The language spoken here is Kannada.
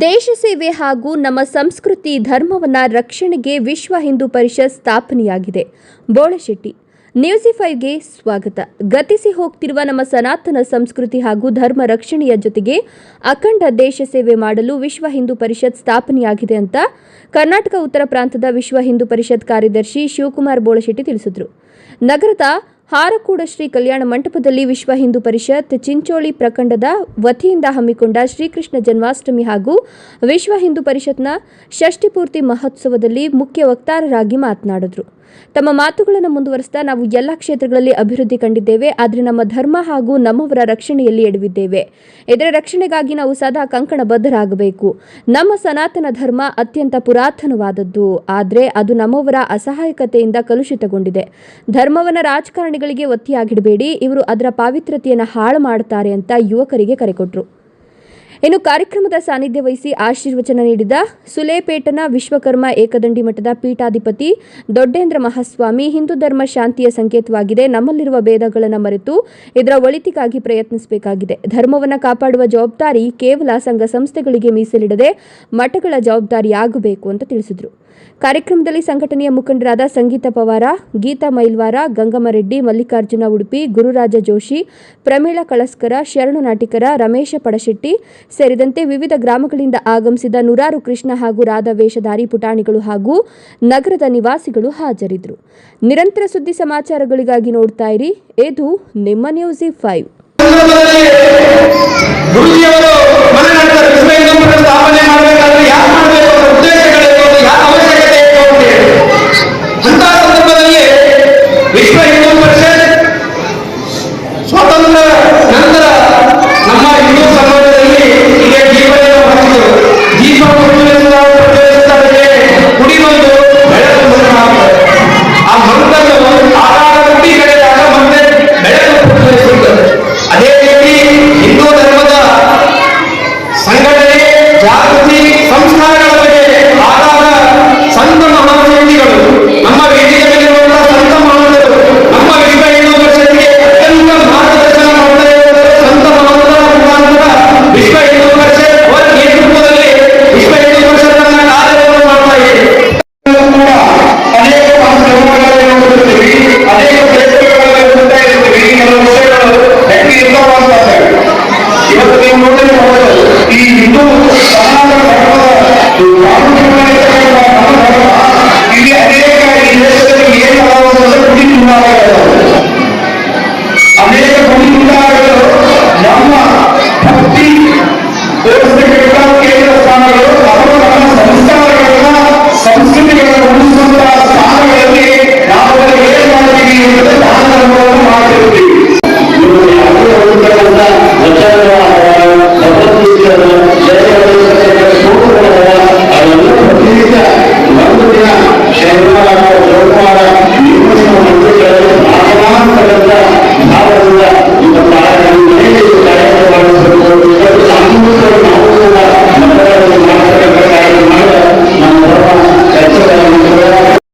ದೇಶ ಸೇವೆ ಹಾಗೂ ನಮ್ಮ ಸಂಸ್ಕೃತಿ ಧರ್ಮವನ್ನ ರಕ್ಷಣೆಗೆ ವಿಶ್ವ ಹಿಂದೂ ಪರಿಷತ್ ಸ್ಥಾಪನೆಯಾಗಿದೆ. ಬೋಳಶೆಟ್ಟಿ, ನ್ಯೂಸಿ ಫೈವ್ಗೆ ಸ್ವಾಗತ. ಗತಿಸಿ ಹೋಗ್ತಿರುವ ನಮ್ಮ ಸನಾತನ ಸಂಸ್ಕೃತಿ ಹಾಗೂ ಧರ್ಮ ರಕ್ಷಣೆಯ ಜೊತೆಗೆ ಅಖಂಡ ದೇಶ ಸೇವೆ ಮಾಡಲು ವಿಶ್ವ ಹಿಂದೂ ಪರಿಷತ್ ಸ್ಥಾಪನೆಯಾಗಿದೆ ಅಂತ ಕರ್ನಾಟಕ ಉತ್ತರ ಪ್ರಾಂತದ ವಿಶ್ವ ಹಿಂದೂ ಪರಿಷತ್ ಕಾರ್ಯದರ್ಶಿ ಶಿವಕುಮಾರ್ ಬೋಳಶೆಟ್ಟಿ ತಿಳಿಸಿದರು. ನಗರದ ಹಾರಕೂಡ ಶ್ರೀ ಕಲ್ಯಾಣ ಮಂಟಪದಲ್ಲಿ ವಿಶ್ವ ಹಿಂದೂ ಪರಿಷತ್ ಚಿಂಚೋಳಿ ಪ್ರಖಂಡದ ವತಿಯಿಂದ ಹಮ್ಮಿಕೊಂಡ ಶ್ರೀಕೃಷ್ಣ ಜನ್ಮಾಷ್ಟಮಿ ಹಾಗೂ ವಿಶ್ವ ಹಿಂದೂ ಪರಿಷತ್ನ ಷಷ್ಠಿಪೂರ್ತಿ ಮಹೋತ್ಸವದಲ್ಲಿ ಮುಖ್ಯ ವಕ್ತಾರರಾಗಿ ಮಾತನಾಡಿದರು. ತಮ್ಮ ಮಾತುಗಳನ್ನು ಮುಂದುವರೆಸ್ತಾ ನಾವು ಎಲ್ಲ ಕ್ಷೇತ್ರಗಳಲ್ಲಿ ಅಭಿವೃದ್ಧಿ ಕಂಡಿದ್ದೇವೆ. ಆದರೆ ನಮ್ಮ ಧರ್ಮ ಹಾಗೂ ನಮ್ಮವರ ರಕ್ಷಣೆಯಲ್ಲಿ ಎಡವಿದ್ದೇವೆ. ಇದರ ರಕ್ಷಣೆಗಾಗಿ ನಾವು ಸದಾ ಕಂಕಣಬದ್ಧರಾಗಬೇಕು ನಮ್ಮ ಸನಾತನ ಧರ್ಮ ಅತ್ಯಂತ ಪುರಾತನವಾದದ್ದು. ಆದರೆ ಅದು ನಮ್ಮವರ ಅಸಹಾಯಕತೆಯಿಂದ ಕಲುಷಿತಗೊಂಡಿದೆ. ಧರ್ಮವನ್ನ ರಾಜಕಾರಣಿಗಳಿಗೆ ಒತ್ತಿಯಾಗಿಡಬೇಡಿ, ಇವರು ಅದರ ಪಾವಿತ್ರತೆಯನ್ನು ಹಾಳು ಮಾಡ್ತಾರೆ ಅಂತ ಯುವಕರಿಗೆ ಕರೆ ಕೊಟ್ಟರು ಇನ್ನು ಕಾರ್ಯಕ್ರಮದ ಸಾನ್ನಿಧ್ಯ ವಹಿಸಿ ಆಶೀರ್ವಚನ ನೀಡಿದ ಸುಲೇಪೇಟನ ವಿಶ್ವಕರ್ಮ ಏಕದಂಡಿ ಮಠದ ಪೀಠಾಧಿಪತಿ ದೊಡ್ಡೇಂದ್ರ ಮಹಾಸ್ವಾಮಿ, ಹಿಂದೂ ಧರ್ಮ ಶಾಂತಿಯ ಸಂಕೇತವಾಗಿದೆ, ನಮ್ಮಲ್ಲಿರುವ ಭೇದಗಳನ್ನು ಮರೆತು ಇದರ ಒಳಿತಿಗಾಗಿ ಪ್ರಯತ್ನಿಸಬೇಕಾಗಿದೆ. ಧರ್ಮವನ್ನು ಕಾಪಾಡುವ ಜವಾಬ್ದಾರಿ ಕೇವಲ ಸಂಘ ಸಂಸ್ಥೆಗಳಿಗೆ ಮೀಸಲಿಡದೆ ಮಠಗಳ ಜವಾಬ್ದಾರಿಯಾಗಬೇಕು ಅಂತ ತಿಳಿಸಿದರು. ಕಾರ್ಯಕ್ರಮದಲ್ಲಿ ಸಂಘಟನೆಯ ಮುಖಂಡರಾದ ಸಂಗೀತ ಪವಾರ, ಗೀತಾ ಮೈಲ್ವಾರ, ಗಂಗಮ್ಮರೆಡ್ಡಿ, ಮಲ್ಲಿಕಾರ್ಜುನ ಉಡುಪಿ, ಗುರುರಾಜ ಜೋಶಿ, ಪ್ರಮೀಳ ಕಳಸ್ಕರ, ಶರಣು ನಾಟಿಕರ, ರಮೇಶ ಪಡಶೆಟ್ಟಿ ಸೇರಿದಂತೆ ವಿವಿಧ ಗ್ರಾಮಗಳಿಂದ ಆಗಮಿಸಿದ ನೂರಾರು ಕೃಷ್ಣ ಹಾಗೂ ರಾಧಾ ವೇಷಧಾರಿ ಪುಟಾಣಿಗಳು ಹಾಗೂ ನಗರದ ನಿವಾಸಿಗಳು ಹಾಜರಿದ್ದರು. ನಿರಂತರ ಸುದ್ದಿ ಸಮಾಚಾರಗಳಿಗಾಗಿ ನೋಡ್ತಾ ಇರಿ. ಇದು ನಿಮ್ಮ news five Dios tiene y para la tu